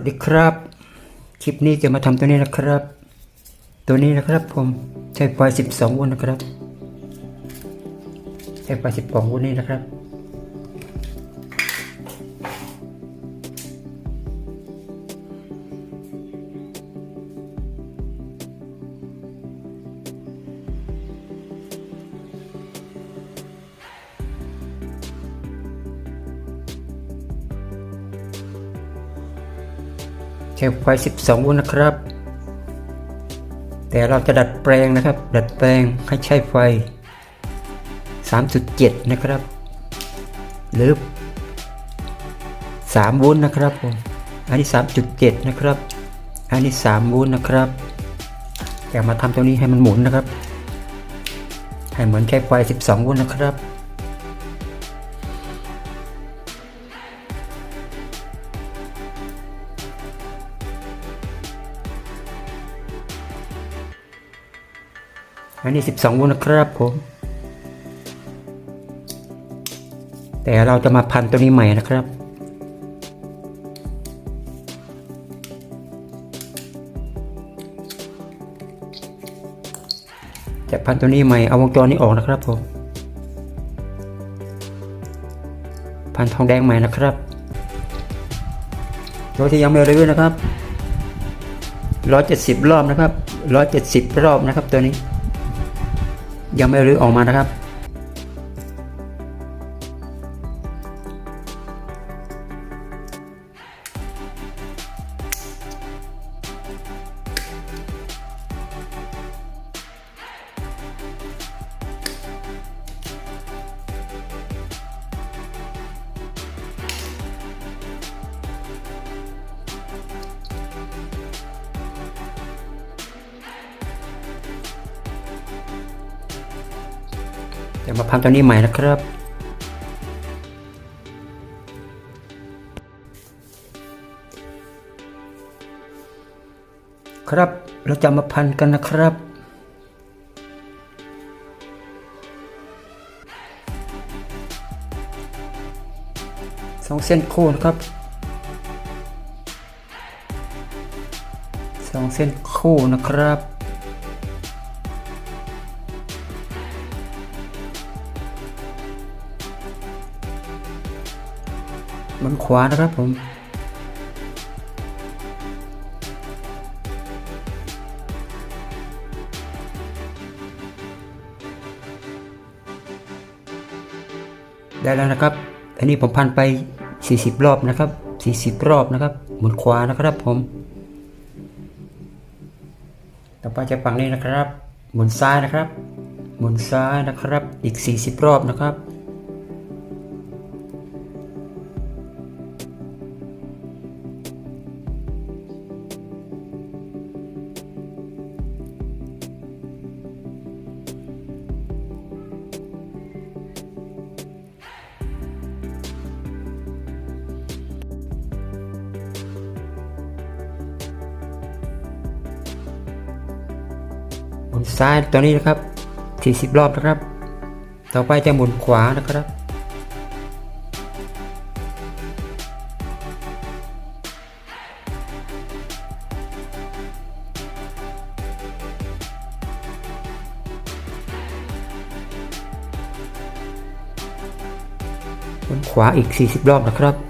วัสดีครับ คลิปนี้จะมาทำตัวนี้นะครับ ตัวนี้นะครับผมใช้ไฟ 12 โวลต์นะครับ ใช้ไฟ 12 โวลต์นี่นะครับ ใช้ไฟ 12 โวลต์นะครับ แต่เราจะดัดแปลงนะครับ ดัดแปลงให้ใช้ไฟ 3.7 นะครับ หรือ 3 โวลต์นะครับผมอันนี้ 3.7 นะครับ อันนี้ 3 โวลต์นะครับ แต่มาทำตัวนี้ให้มันหมุนนะครับ ให้เหมือนใช้ไฟ 12 โวลต์นะครับ นนี้ 12 โวลต์นะครับผม แต่เราจะมาพันตัวนี้ใหม่นะครับ จะพันตัวนี้ใหม่เอาวงจรนี้ออกนะครับผม พันทองแดงใหม่นะครับโดยที่ยังไม่รีวิวนะครับ 170 รอบนะครับ 170 รอบนะครับตัวนี้ ยังไม่รื้อออกมานะครับ จะมาพันตัวนี้ใหม่นะครับ ครับ เราจะมาพันกันนะครับสองเส้นคู่นะครับสองเส้นคู่นะครับ วานะครับผมได้แล้วนะครับ อันนี้ผมพันไป 40 รอบนะครับ 40 รอบนะครับ หมุนขวานะครับผม ต่อไปจะฝั่งนี้นะครับ หมุนซ้ายนะครับ หมุนซ้ายนะครับ อีก 40 รอบนะครับ นซ้ายตัวนี้นะครับ 40 รอบนะครับ ต่อไปจะหมุนขวานะครับ หมุนขวาอีก 40 รอบนะครับ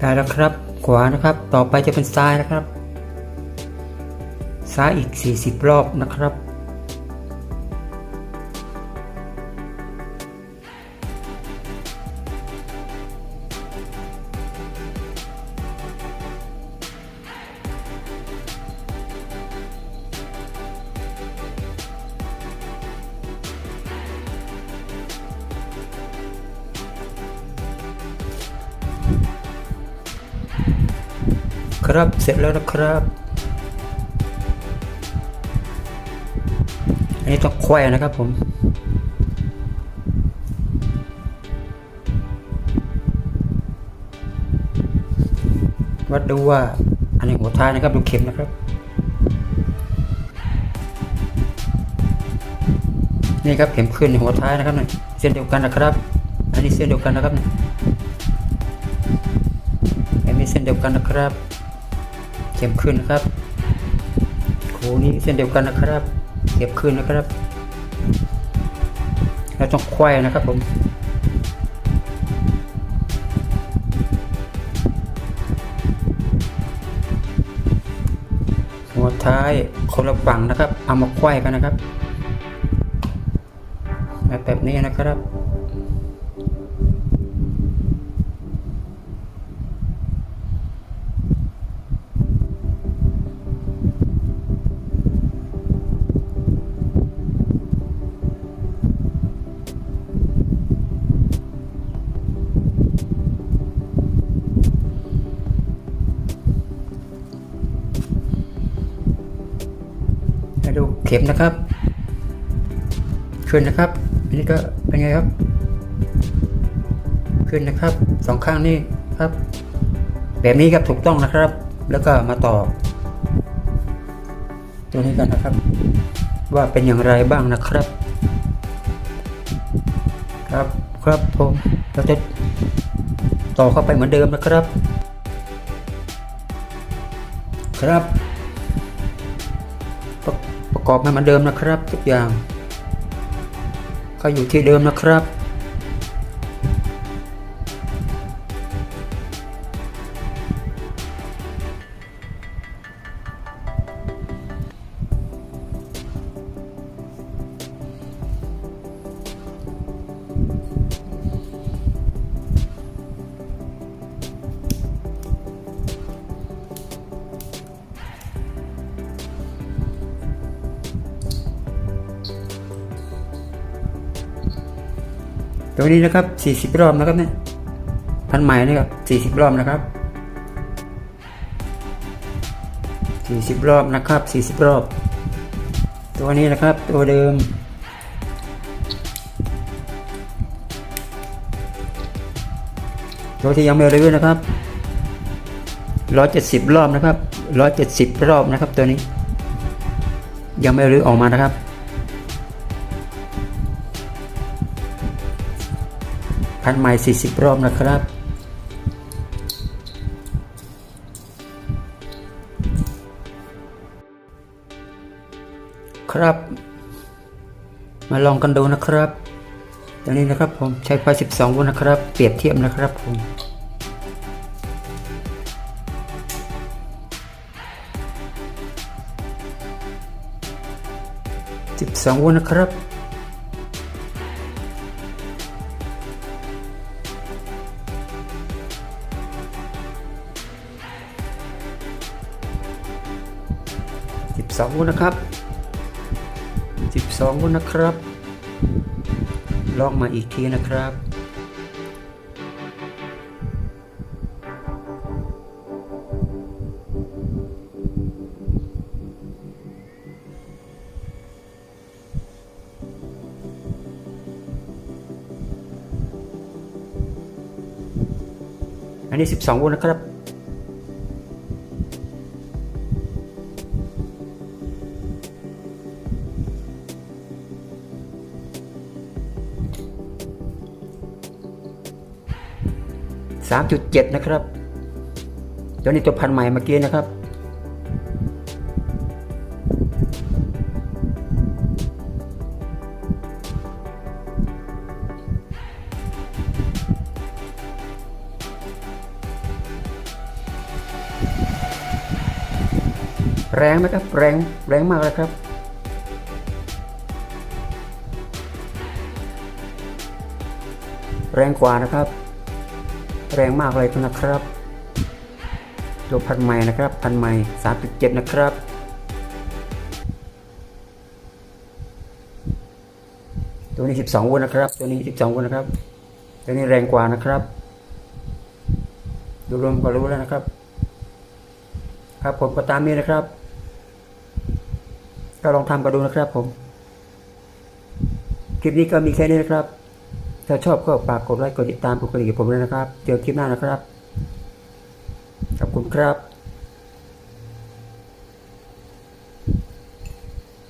ได้แล้วครับ ขวานะครับ ต่อไปจะเป็นซ้ายนะครับ ซ้ายอีก 40 รอบนะครับ ครับ เสร็จแล้วนะครับ อันนี้ต้องแควนะครับผมวัดดูว่าอันนี้หัวท้ายนะครับดูเข็มนะครับ นี่ครับเข็มขึ้นในหัวท้ายนะครับเนี่ยเส้นเดียวกันนะครับ อันนี้เส้นเดียวกันนะครับเนี่ยอันนี้เส้นเดียวกันนะครับ เข็มขึ้นนะครับโคนี้เส้นเดียวกันนะครับเข็มขึ้นนะครับแล้วต้องควายนะครับผมหัวท้ายคนละฝั่งนะครับ เอามาควายกันนะครับแบบนี้นะครับ เข็มนะครับขึ้นนะครับอันนี้ก็เป็นไงครับ ขึ้นนะครับสองข้างนี่ครับ แบบนี้ครับถูกต้องนะครับ แล้วก็มาต่อ ตัวนี้กันนะครับ ว่าเป็นอย่างไรบ้างนะครับ ครับครับผมเราจะต่อเข้าไปเหมือนเดิมนะครับ ครับ กอบให้เหมือนเดิมนะครับ ทุกอย่างก็อยู่ที่เดิมนะครับ ตัวนี้นะครับ 40 รอบนะครับเนี่ยพันใหม่นะครับ40 รอบนะครับ 40 รอบนะครับ 40 รอบ ตัวนี้นะครับตัวเดิมตัวที่ยังไม่รื้อนะครับ 170 รอบนะครับ 170 รอบนะครับตัวนี้ ยังไม่รื้อออกมานะครับ พันไม้40 รอบนะครับ ครับ มาลองกันดูนะครับตอนนี้นะครับผมใช้ไฟ 12 โวลต์นะครับ เปรียบเทียบนะครับผม12โวลต์นะครับ 12วลต์นะครับ 12วลต์นะครับ ลองมาอีกทีนะครับ อันนี้ 12วลต์นะครับ สามจุดเจ็ดนะครับตัวนี้ตัวพันใหม่เมื่อกี้นะครับ แรงไหมครับ แรงแรงมากเลยครับแรงกว่านะครับ แรงมากเลยนะครับตัวพันไม้นะครับพันไม้สามจุดเจ็ดนะครับตัวนี้สิบสองโวลต์นะครับ ตัวนี้สิบสองโวลต์นะครับ ตัวนี้แรงกว่านะครับ ดูรวมก็รู้แล้วนะครับ ครับผมก็ตามนี้นะครับ ก็ลองทำกันดูนะครับผม คลิปนี้ก็มีแค่นี้นะครับ ถ้าชอบก็ฝากกดไลค์กดติดตามกดกระดิ่งให้ผมด้วยนะครับ เจอคลิปหน้านะครับ ขอบคุณครับ